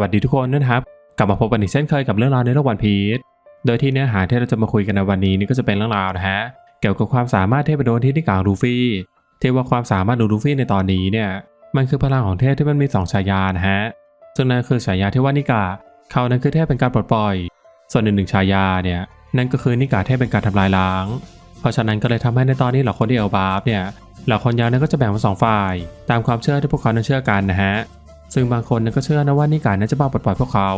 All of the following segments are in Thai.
วัสดีทุกคนนะครับ กลับมาพบกันอีกเช่นเคยกับเรื่องราวในโลกวันพีชโดยที่เนื้อหาที่เราจะมาคุยกันในวันนี้นี่ก็จะเป็นเรื่องราวนะฮะเกี่ยวกับความสามารถเทพโดนที่นิกาลูฟี่ที่ว่าความสามารถของลูฟี่ในตอนนี้เนี่ยมันคือพลังของเทพที่มันมีสองฉายานะฮะซึ่งนั่นคือฉายาที่ว่านิกาเขานั้นคือเทพเป็นการปลดปล่อย ส่วนหนึ่งหนึ่งฉายาเนี่ยนั่นก็คือนิกาเทพเป็นการทำลายล้าง เพราะฉะนั้นก็เลยทำให้ในตอนนี้เหล่าคนที่เอลบาฟเนี่ยเหล่าคนยาวนั้นก็จะแบ่งเป็นสองฝ่าย ตามความเชื่อที่พวกเขานั้นเชื่อกันนะฮะ ซึ่งบางคนก็เชื่อนะว่านิกานั้นจะมาปลดปล่อยพวกเขา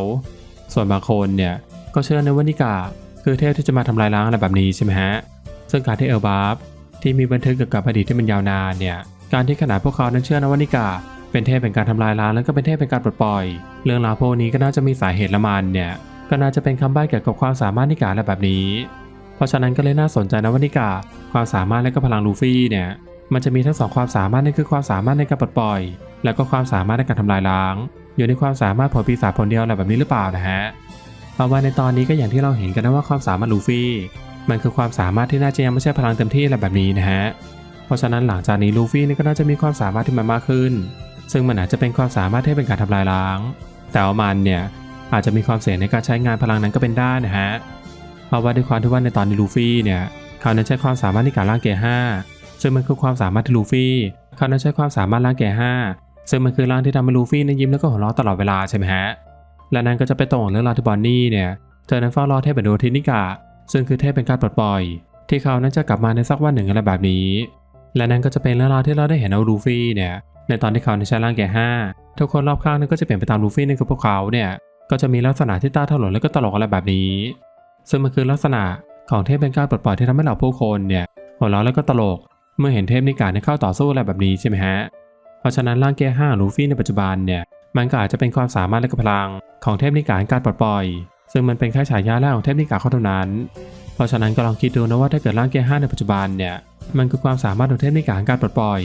ส่วนบางคนเนี่ยก็เชื่อนะว่านิกาคือเทพที่จะมาทำลายล้างอะไรแบบนี้ใช่ไหมฮะ ซึ่งการที่เอลบาฟที่มีบันทึกเกี่ยวกับอดีตที่มันยาวนานเนี่ย การที่ขนาดพวกเขานั้นเชื่อนะว่านิกาเป็นเทพเป็นการทำลายล้างแล้วก็เป็นเทพเป็นการปลดปล่อย เรื่องราวพวกนี้ก็น่าจะมีสาเหตุละมันเนี่ยก็น่าจะเป็นคำใบ้เกี่ยวกับความสามารถนิกาอะไรแบบนี้ เพราะฉะนั้นก็เลยน่าสนใจนะว่านิกาความสามารถและก็พลังลูฟี่เนี่ย มันจะมีทั้งสองความสามารถนั่นคือความสามารถในการปลดปล่อย แล้วก็ความสามารถในการทำลายล้าง อยู่ในความสามารถผลปีศาจผลเดียวอะไรแบบนี้หรือเปล่านะฮะเพราะว่าในตอนนี้ก็อย่างที่เราเห็นกันนะว่าความสามารถลูฟี่มันคือความสามารถที่น่าจะยังไม่ใช่พลังเต็มที่อะไรแบบนี้นะฮะเพราะฉะนั้นหลังจากนี้ลูฟี่นี่ก็น่าจะมีความสามารถที่มันมากขึ้น ซึ่งมันอาจจะเป็นความสามารถที่เป็นการทำลายล้าง แต่ว่ามันเนี่ยอาจจะมีความเสี่ยงในการใช้งานพลังนั้นก็เป็นได้นะฮะเพราะว่าด้วยความที่ว่าในตอนนี้ลูฟี่เนี่ยเขานั้นใช้ความสามารถในการล่างเกียร์ห้า ซึ่งมันคือความสามารถที่ลูฟี่เขานั้นใช้ความสามารถล่างเกียร์ห้าซึ่งมันคือร่างที่ทำให้ลูฟี่นั้นยิ้มแล้วก็หัวเราะตลอดเวลาใช่ไหมฮะและนั่นก็จะไปตรงกับเรื่องราวที่บอนนี่เนี่ยเธอนั้นเฝ้ารอเทพเป็นโดทินิกาซึ่งคือเทพเป็นการปลดปล่อย ที่เขานั้นจะกลับมาในสักวันหนึ่งอะไรแบบนี้ และนั่นก็จะเป็นเรื่องราวที่เราได้เห็นเอาลูฟี่เนี่ยในตอนที่เขาในใช้ร่างแก่ห้าทุกคนรอบข้างนั้นก็จะเปลี่ยนไปตามลูฟี่นั่นคือพวกเขาเนี่ยก็จะมีลักษณะที่ตาถลนแล้วก็ตลกอะไรแบบนี้ ซึ่งมันคือลักษณะของเทพเป็นการปลดปล่อยที่ทำให้เราผู้คนเนี่ยหัวเราะแล้วก็ตลก เมื่อเห็นเทพนิกาในเข้าต่อสู้อะไรแบบนี้ใช่ไหมฮะ เพราะฉะนั้นร่างเกียร์ห้าลูฟี่ในปัจจุบันเนี่ย มันก็อาจจะเป็นความสามารถและก็พลังของเทพนิกาในการปลดปล่อย ซึ่งมันเป็นแค่ฉายาแรกของเทพนิกาเขาเท่านั้น เพราะฉะนั้นก็ลองคิดดูนะว่าถ้าเกิดร่างเกียร์ห้าในปัจจุบันเนี่ย มันคือความสามารถของเทพนิกาในการปลดปล่อย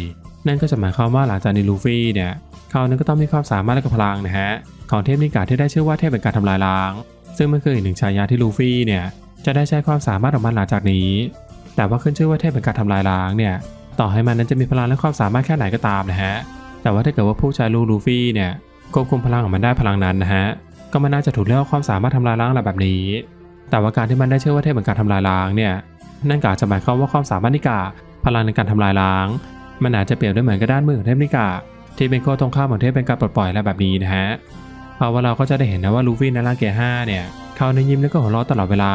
นั่นก็จะหมายความว่าหลังจากนี้ลูฟี่เนี่ย เขานั้นก็ต้องมีความสามารถและก็พลังนะฮะ ของเทพนิกาที่ได้ชื่อว่าเทพเป็นการทำลายล้าง ซึ่งมันคืออีกหนึ่งฉายาที่ลูฟี่เนี่ยจะได้ใช้ความสามารถของมันหลังจากนี้ แต่ว่าขึ้นชื่อว่าเทพเป็นการทำลายล้างเนี่ยต่อให้มันนั้นจะมีพลังและความสามารถแค่ไหนก็ตามนะฮะแต่ว่าถ้าเกิดว่าผู้ใช้ลูลูฟี่เนี่ยควบคุมพลังของมันได้พลังนั้นนะฮะก็มันน่าจะถูกเรียกว่าความสามารถทำลายล้างอะไรแบบนี้ แต่ว่าการที่มันได้ชื่อว่าเทพเป็นการทำลายล้างเนี่ยนั่นก็อาจจะหมายความว่าความสามารถนิกาพลังในการทำลายล้าง มันอาจจะเปรียบได้เหมือนกับด้านมือของเทพนิกาที่เป็นข้อตรงข้ามของเทพเป็นการปลดปล่อยอะไรแบบนี้นะฮะเพราะว่าเราก็จะได้เห็นนะว่าลูฟี่ในร่างเกียร์ห้าเนี่ยเขาในยิ้มแล้วก็หัวเราะตลอดเวลา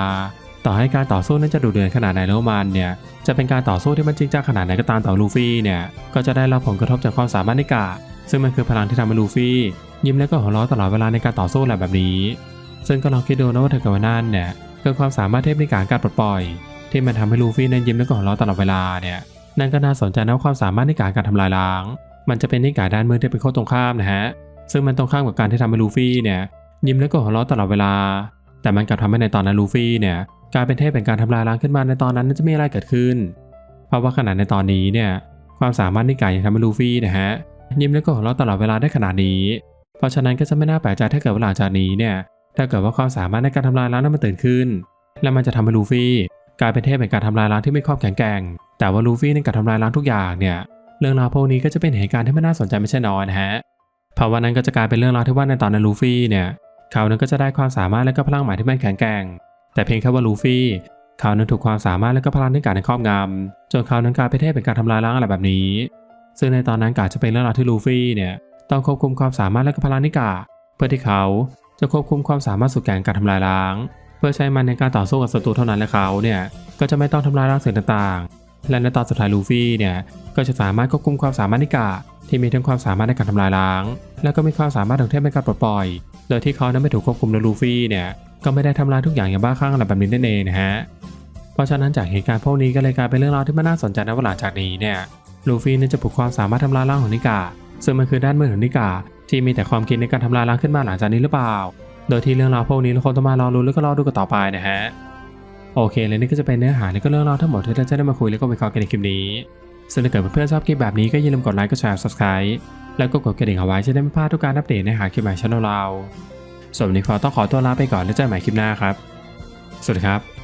ต่อให้การต่อสู้นั้นจะดุเดือดขนาดไหนแล้วมันเนี่ยจะเป็นการต่อสู้ที่มันจริงจังขนาดไหนก็ตามต่อลูฟี่เนี่ยก็จะได้รับผลกระทบจากความสามารถนิกาซึ่งมันคือพลังที่ทำให้ลูฟี่ ยิ้มแล้วก็หัวเราะตลอดเวลาในการต่อสู้แบบนี้ ซึ่งก็ลองคิดดูนะว่าถ้าเกิวานั่นเนี่ยคือความสามารถเทพนิกาการปลดปล่อย ที่มันทำให้ลูฟี่นั้นยิ้มแล้วก็หัวเราะตลอดเวลาเนี่ยนั่นก็น่าสนใจนะว่าความสามารถในการการทำลายล้าง มันจะเป็นนิกายด้านมือที่เป็นข้อตรงข้ามนะฮะซึ่งมันตรงข้ามกับการที่ทำให้ลูฟี่เนี่ยยิ้มแล้วก็หัวเราะตลอดเวลา แต่มันกลับทำให้ในตอนนั้นลูฟี่เนี่ย กลายเป็นเทพเป็นการทำลายล้างขึ้นมาในตอนนั้นจะมีอะไรเกิดขึ้น เพราะว่าขนาดในตอนนี้เนี่ยความสามารถนิกายยังทำให้ลูฟี่นะฮะยิ้มแล้วก็หัวเราะตลอดเวลาได้ขนาดนี้ เพราะฉะนั้นก็จะไม่น่าแปลกใจถ้าเกิดว่าหลังจากนี้เนี่ยถ้าเกิดว่าความสามารถในการทำลายล้างนั้นมันตื่นขึ้น แล้วมันจะทำให้ลูฟี่กลายเป็นเทพเป็นการทำลายล้างที่ไม่ครอบแข็งแกร่ง แต่ว่าลูฟี่ในการทำลายล้างทุกอย่างเนี่ยเรื่องราวพวกนี้ก็จะเป็นเหตุการณ์ที่ไม่น่าสนใจไม่ใช่น้อยนะฮะเพราะว่านั้นก็จะกลายเป็นเรื่องราวที่ว่าในตอนนั้นลูฟี่เนี่ยเขานั้นก็จะได้ความสามารถและก็พลังหม่ที่มันแข็งแกร่ง แต่เพียงแค่ว่าลูฟี่เขานั้นถูกความสามารถและก็พลังในการในครอบงำจนเขานั้นกลายเป็นเทพเป็นการทำลายล้างอะไรแบบนี้ ซึ่งในตอนนั้นกาจะเป็นเรื่องราวที่ลูฟี่เนี่ยต้องควบคุมความสามารถและก็พลังนิกาเพื่อที่เขาจะควบคุมความสามารถสุดแก่งการทำลายล้าง เพื่อใช้มันในการต่อสู้กับศัตรูเท่านั้นและเขาเนี่ยก็จะไม่ต้องทำลายล้างสิ่งต่างๆ และในตอนสุดท้ายลูฟี่เนี่ยก็จะสามารถควบคุมความสามารถนิกาที่มีทั้งความสามารถในการทำลายล้าง และก็มีความสามารถของเทพในการปลดปล่อย โดยที่เขานั้นไม่ถูกควบคุมโดยลูฟี่เนี่ย ก็ไม่ได้ทำลายทุกอย่างอย่างบ้าคลั่งอะไรแบบนี้นั่นเองนะฮะ เพราะฉะนั้นจากเหตุการณ์พวกนี้ก็เลยกลายเป็นเรื่องราวที่ไม่น่าสนใจในะว่าจากนี้เนี่ยลูฟี่นั้นจะปลุกความสามารถทำลายล้างของนิกา ซึ่งมันคือด้านมือของนิกา ที่มีแต่ความคิดในการทำลายล้างขึ้นมาหลังจากนี้หรือเปล่า โดยที่เรื่องราวพวกนี้เราคงต้องมารอรู้แล้วก็รอดูกันต่อไปนะฮะโอเคและนี่ก็จะเป็นเนื้อหาและก็เรื่องราวทั้งหมดที่เราจะได้มาคุยแล้วก็วิเคราะห์กันในคลิปนี้ซึ่งถ้าเกิดเพื่อนๆชอบคลิปแบบนี้ก็อย่าลืมกดไลค์กดแชร์ subscribe แล้วก็กดกระดิ่งเอาไว้จะได้ไม่พลาดทุกการอัปเดตในหาคลิปใหม่ช่องเรา ส่วนวันนี้ขอต้องขอตัวลาไปก่อนแล้วเจอกันใหม่คลิปหน้าครับ สวัสดีครับ